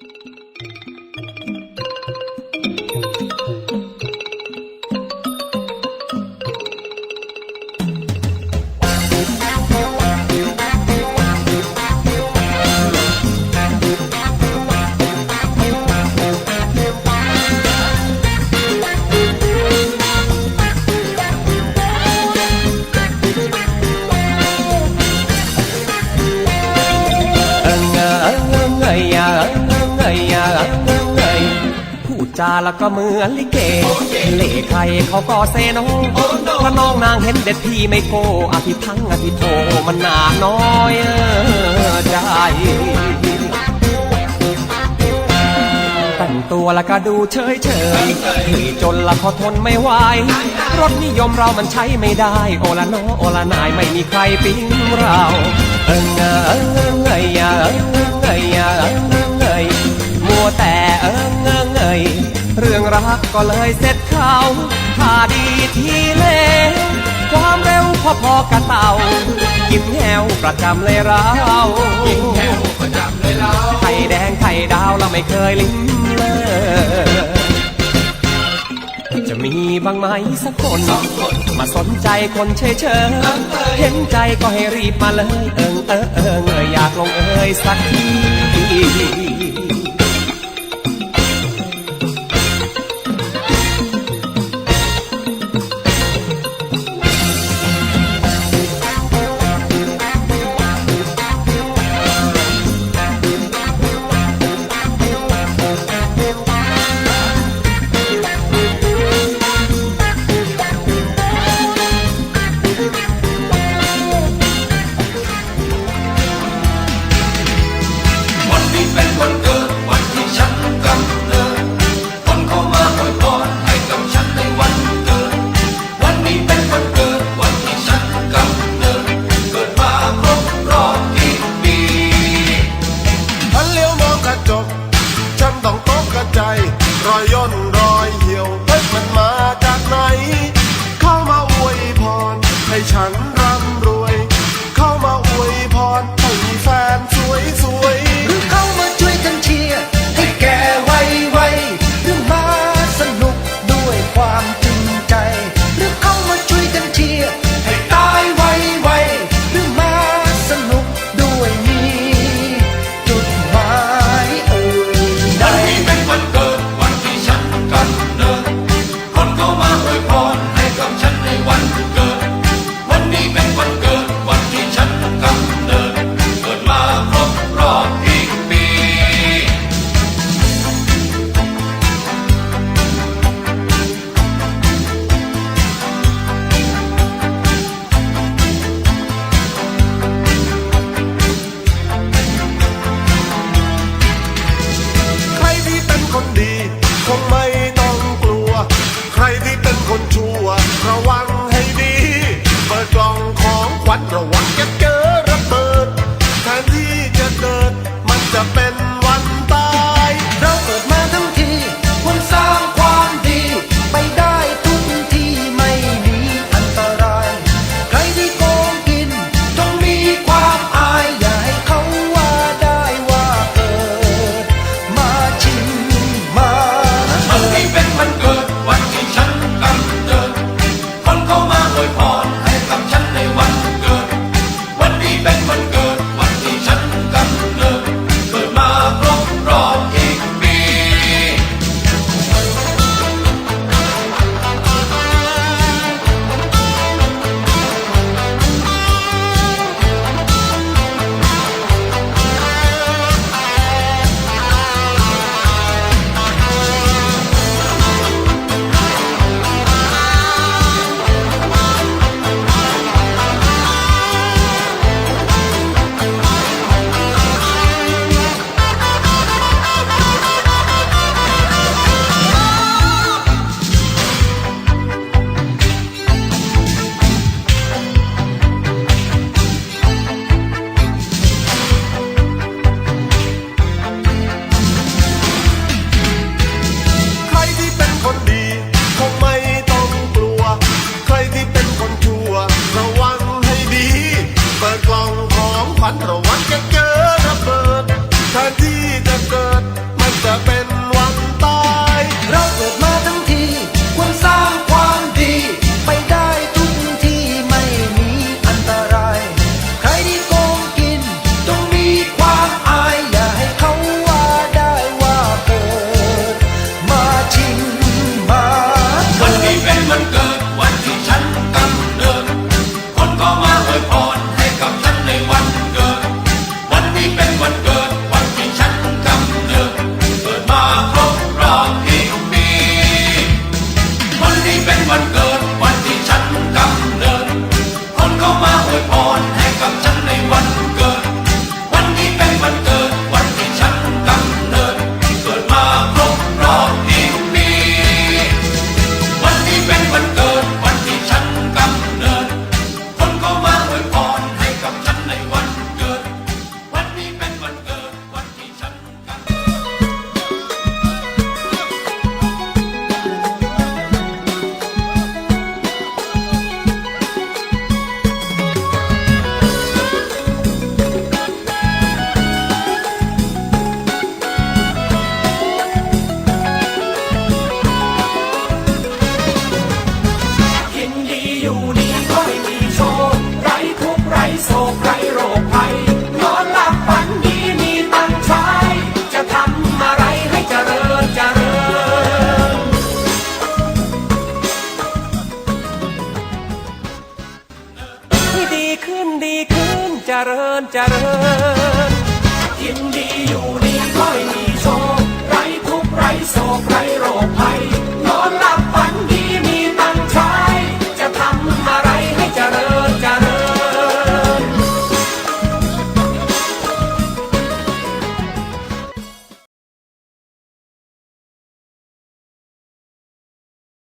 เจาแล้วก็เหมือนลิเก เล่ใครเขาก็เซโนพระน้องนางเห็นเด็ดพี่ไม่โกอภิพังอภิโทมันหนาน้อยเออใจแต่งตัวแล้วก็ดูเฉยเฉยที่จนละเขาทนไม่ไหว รถนิยมเรามันใช้ไม่ได้ โอละน้อโอละนายไม่มีใครปิ๊งเรา เอิงเอิงเอิงเอยอะเอิงเอิงเอยอะเอิงเอิงเอยมัวแต่เอิงเอิงเอย เรื่องรักก็เลยเสร็จเขาถ้าดีทีเล ความเร็วพอๆกับเต่า กินแหวประจำเลยเรากินแถวประจำเลยเราไข่แดงไข่ดาวเราไม่เคยลิ้มเลย จะมีบ้างไหมสักคนมาสนใจคนเฉยเฉยๆเห็นใจก็ให้รีบมาเลย เอิงเออเอิงเอยอยากลงเอยสักที ดีขึ้นดีขึ้นจเจริญเจริญกินดีอยู่ดีค่อยมีโชคไรทุกข์ไรโศกไรโรคภัยนอนหลับฝันดี